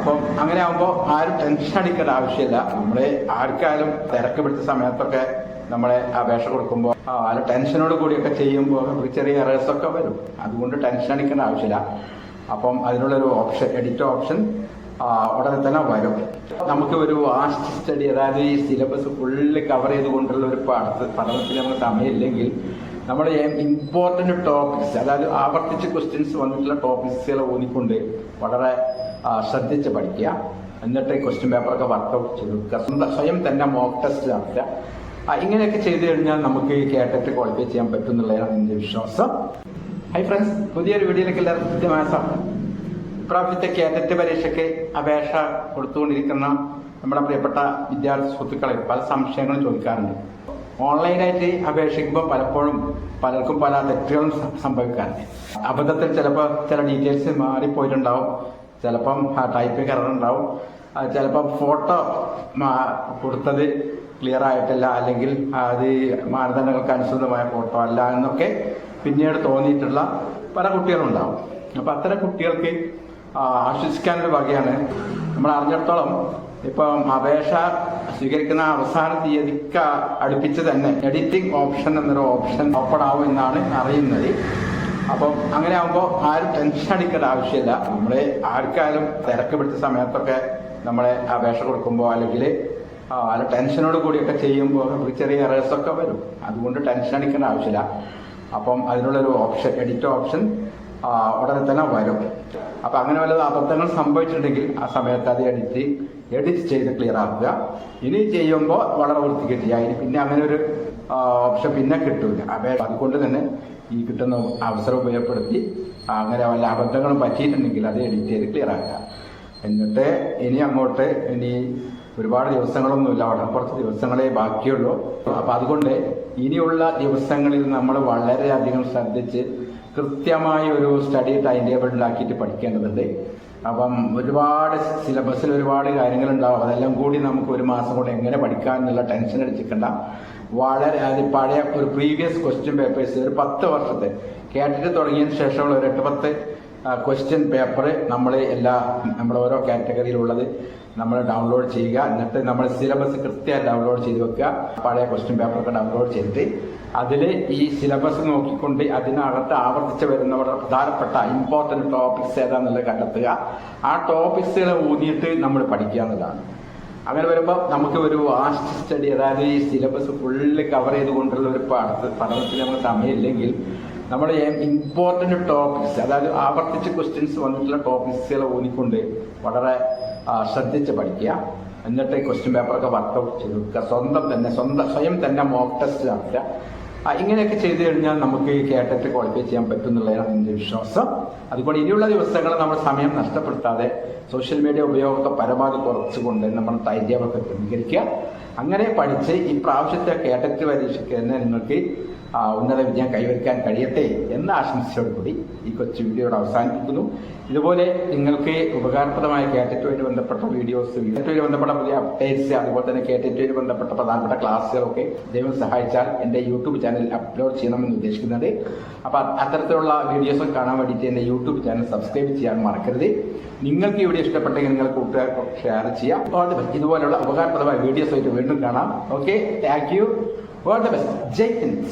അപ്പം അങ്ങനെ ആകുമ്പോൾ ആരും ടെൻഷൻ അടിക്കേണ്ട ആവശ്യമില്ല. നമ്മളെ ആർക്കായാലും തിരക്ക് പിടിച്ച സമയത്തൊക്കെ നമ്മളെ അപേക്ഷ കൊടുക്കുമ്പോൾ ആ ടെൻഷനോട് കൂടിയൊക്കെ ചെയ്യുമ്പോൾ ചെറിയ എറേഴ്സ് ഒക്കെ വരും. അതുകൊണ്ട് ടെൻഷൻ അടിക്കേണ്ട ആവശ്യമില്ല. അപ്പം അതിനുള്ളൊരു ഓപ്ഷൻ എഡിറ്റ് ഓപ്ഷൻ ഉടനെ തന്നെ വരും. നമുക്ക് ഒരു വാസ്റ്റ് സ്റ്റഡി അതായത് ഈ സിലബസ് ഫുള്ള് കവർ ചെയ്തുകൊണ്ടുള്ള ഒരു പഠിത്ത പഠനത്തിൽ നമുക്ക് സമയമില്ലെങ്കിൽ നമ്മൾ ഇമ്പോർട്ടന്റ് ടോപ്പിക്സ് അതായത് ആവർത്തിച്ച് ക്വസ്റ്റ്യൻസ് വന്നിട്ടുള്ള ടോപ്പിക്സുകൾ ഊന്നിക്കൊണ്ട് വളരെ ശ്രദ്ധിച്ച് പഠിക്കുക. എന്നിട്ട് ക്വസ്റ്റ്യൻ പേപ്പറൊക്കെ വർക്കൗട്ട് ചെയ്തെടുക്കുക സ്വന്തം സ്വയം തന്നെ മോക്ക് ടെസ്റ്റ് നടത്തുക. ഇങ്ങനെയൊക്കെ ചെയ്തു കഴിഞ്ഞാൽ നമുക്ക് കേട്ടിട്ട് ക്വാളിഫൈ ചെയ്യാൻ പറ്റും എന്നുള്ളതാണ് എന്റെ വിശ്വാസം. ഹൈ ഫ്രണ്ട്സ് പുതിയൊരു വീഡിയോയിലേക്ക് എല്ലാവർക്കും കൃത്യമായ ഇപ്രാവശ്യത്തെ കേറ്ററ്റ് പരീക്ഷയ്ക്ക് അപേക്ഷ കൊടുത്തുകൊണ്ടിരിക്കുന്ന നമ്മുടെ പ്രിയപ്പെട്ട വിദ്യാർത്ഥി സുഹൃത്തുക്കളെ പല സംശയങ്ങളും ചോദിക്കാറുണ്ട്. ഓൺലൈനായിട്ട് അപേക്ഷിക്കുമ്പോൾ പലപ്പോഴും പലർക്കും പല തെറ്റുകളും സംഭവിക്കാറുണ്ട്. അബദ്ധത്തിൽ ചിലപ്പോൾ ചില ഡീറ്റെയിൽസ് മാറിപ്പോയിട്ടുണ്ടാവും. ചിലപ്പം ടൈപ്പിംഗ് എറർ ചിലപ്പം ഫോട്ടോ കൊടുത്തത് ക്ലിയർ ആയിട്ടില്ല അല്ലെങ്കിൽ അത് മാനദണ്ഡങ്ങൾക്ക് അനുസൃതമായ ഫോട്ടോ അല്ല എന്നൊക്കെ പിന്നീട് തോന്നിയിട്ടുള്ള പല കുട്ടികളുണ്ടാവും. അപ്പം അത്തരം കുട്ടികൾക്ക് ആശ്വസിക്കാനൊരു വകയാണ്. നമ്മൾ അറിഞ്ഞിടത്തോളം ഇപ്പം അപേക്ഷ സ്വീകരിക്കുന്ന അവസാന തീയതിക്ക് അടുപ്പിച്ച് തന്നെ എഡിറ്റിംഗ് ഓപ്ഷൻ എന്നൊരു ഓപ്ഷൻ ഓപ്പൺ ആവും എന്നാണ് അറിയുന്നത്. അപ്പം അങ്ങനെ ആകുമ്പോൾ ആരും ടെൻഷൻ അടിക്കേണ്ട ആവശ്യമില്ല. നമ്മളെ ആർക്കായാലും തിരക്ക് പിടിച്ച സമയത്തൊക്കെ നമ്മളെ അപേക്ഷ കൊടുക്കുമ്പോ അല്ലെങ്കിൽ അല്ല ടെൻഷനോട് കൂടിയൊക്കെ ചെയ്യുമ്പോൾ നമുക്ക് ചെറിയ എറേഴ്സ് ഒക്കെ വരും. അതുകൊണ്ട് ടെൻഷൻ അടിക്കേണ്ട ആവശ്യമില്ല. അപ്പം അതിനുള്ളൊരു ഓപ്ഷൻ എഡിറ്റ് ഓപ്ഷൻ ഉടനെ തന്നെ വരും. അപ്പം അങ്ങനെ വല്ല അബദ്ധങ്ങൾ സംഭവിച്ചിട്ടുണ്ടെങ്കിൽ ആ സമയത്ത് അത് എഡിറ്റ് എഡിറ്റ് ചെയ്ത് ക്ലിയർ ആക്കുക. ഇനി ചെയ്യുമ്പോൾ വളരെ വൃത്തിക്ക് ചെയ്യുക പിന്നെ അങ്ങനെ ഒരു ഓപ്ഷൻ പിന്നെ കിട്ടൂല. അപേക്ഷ അതുകൊണ്ട് തന്നെ ഈ കിട്ടുന്ന അവസരം ഉപയോഗപ്പെടുത്തി അങ്ങനെ വല്ല അബദ്ധങ്ങളും പറ്റിയിട്ടുണ്ടെങ്കിൽ അത് എഡിറ്റ് ചെയ്ത് ക്ലിയർ ആക്കുക. എന്നിട്ട് ഇനി അങ്ങോട്ട് ഇനി ഒരുപാട് ദിവസങ്ങളൊന്നുമില്ല. അവിടെ കുറച്ച് ദിവസങ്ങളെ ബാക്കിയുള്ളൂ. അപ്പം അതുകൊണ്ട് ഇനിയുള്ള ദിവസങ്ങളിൽ നമ്മൾ വളരെയധികം ശ്രദ്ധിച്ച് കൃത്യമായ ഒരു സ്റ്റഡി ടൈം ടേബിൾ ഉണ്ടാക്കിയിട്ട് പഠിക്കേണ്ടതുണ്ട്. അപ്പം ഒരുപാട് സിലബസിൽ ഒരുപാട് കാര്യങ്ങളുണ്ടാവും. അതെല്ലാം കൂടി നമുക്ക് ഒരു മാസം കൊണ്ട് എങ്ങനെ പഠിക്കാം എന്നുള്ള ടെൻഷൻ അടിച്ചിരിക്കണ്ട വളരെ അത് പഴയ ഒരു പ്രീവിയസ് ക്വസ്റ്റ്യൻ പേപ്പേഴ്സ് ഒരു പത്ത് വർഷത്തെ കേട്ടിട്ട് തുടങ്ങിയതിന് ശേഷമുള്ള ഒരു എട്ട് പത്ത് ക്വസ്റ്റ്യൻ പേപ്പർ നമ്മൾ എല്ലാ നമ്മൾ ഓരോ കാറ്റഗറിയിലുള്ളത് നമ്മൾ ഡൗൺലോഡ് ചെയ്യുക. എന്നിട്ട് നമ്മൾ സിലബസ് കൃത്യമായി ഡൗൺലോഡ് ചെയ്ത് വെക്കുക. പഴയ ക്വസ്റ്റ്യൻ പേപ്പറൊക്കെ ഡൗൺലോഡ് ചെയ്തിട്ട് അതിൽ ഈ സിലബസ് നോക്കിക്കൊണ്ട് അതിനകത്ത് ആവർത്തിച്ച് വരുന്നവരുടെ പ്രധാനപ്പെട്ട ഇമ്പോർട്ടന്റ് ടോപ്പിക്സ് ഏതാണെന്നുള്ളത് കണ്ടെത്തുക. ആ ടോപ്പിക്സുകളെ ഊന്നിയിട്ട് നമ്മൾ പഠിക്കുക എന്നുള്ളതാണ്. അങ്ങനെ വരുമ്പോൾ നമുക്ക് ഒരു വാസ്റ്റ് സ്റ്റഡി അതായത് ഈ സിലബസ് ഫുള്ള് കവർ ചെയ്തുകൊണ്ടുള്ള ഒരു പഠനത്തിന് നമുക്ക് സമയമില്ലെങ്കിൽ നമ്മൾ ഇമ്പോർട്ടന്റ് ടോപ്പിക്സ് അതായത് ആവർത്തിച്ച് ക്വസ്റ്റ്യൻസ് വന്നിട്ടുള്ള ടോപ്പിക്സുകൾ ഊന്നിക്കൊണ്ട് വളരെ ശ്രദ്ധിച്ച് പഠിക്കുക. എന്നിട്ട് ക്വസ്റ്റ്യൻ പേപ്പറൊക്കെ വർക്കൗട്ട് ചെയ്തെടുക്കുക. സ്വന്തം തന്നെ സ്വന്തം സ്വയം തന്നെ മോക്ക് ടെസ്റ്റ് നടത്തുക. ഇങ്ങനെയൊക്കെ ചെയ്തു കഴിഞ്ഞാൽ നമുക്ക് കേട്ടിട്ട് ക്വാളിഫൈ ചെയ്യാൻ പറ്റും എന്നുള്ളതാണ് എന്റെ വിശ്വാസം. അതുപോലെ ഇനിയുള്ള ദിവസങ്ങൾ നമ്മൾ സമയം നഷ്ടപ്പെടുത്താതെ സോഷ്യൽ മീഡിയ ഉപയോഗത്തെ പരമാവധി കുറച്ചുകൊണ്ട് നമ്മൾ തൈര്യമൊക്കെ ക്രമീകരിക്കുക. അങ്ങനെ പഠിച്ച് ഈ പ്രാവശ്യത്തെ കേട്ടറ്റ് പരീക്ഷയ്ക്ക് തന്നെ നിങ്ങൾക്ക് ഉന്നത വിജയം കൈവരിക്കാൻ കഴിയട്ടെ എന്ന ആശംസയോടുകൂടി ഈ കൊച്ചു വീഡിയോയുടെ അവസാനിപ്പിക്കുന്നു. ഇതുപോലെ നിങ്ങൾക്ക് ഉപകാരപ്രദമായ കേറ്ററ്റുമായി ബന്ധപ്പെട്ട വീഡിയോസ് കേട്ടറ്റുമായി ബന്ധപ്പെട്ട പുതിയ അപ്ഡേറ്റ്സ് അതുപോലെ തന്നെ കേറ്ററ്റുമായി ബന്ധപ്പെട്ട പ്രധാനപ്പെട്ട ക്ലാസ്സുകളൊക്കെ ദൈവം സഹായിച്ചാൽ എന്റെ യൂട്യൂബ് ചാനൽ അപ്ലോഡ് ചെയ്യണമെന്ന് ഉദ്ദേശിക്കുന്നുണ്ട് അപ്പോൾ അത്തരത്തിലുള്ള വീഡിയോസ് കാണാൻ വേണ്ടിയിട്ട് എന്റെ യൂട്യൂബ് ചാനൽ സബ്സ്ക്രൈബ് ചെയ്യാൻ മറക്കരുത്. നിങ്ങൾക്ക് ഇവിടെ ഇഷ്ടപ്പെട്ടെങ്കിൽ നിങ്ങൾ കൂട്ടുകാർക്ക് ഷെയർ ചെയ്യാം. ഇതുപോലുള്ള ഉപകാരപ്രദമായ വീഡിയോസ് ആയിട്ട് വീണ്ടും കാണാം. Okay thank you all the best Jai Hind.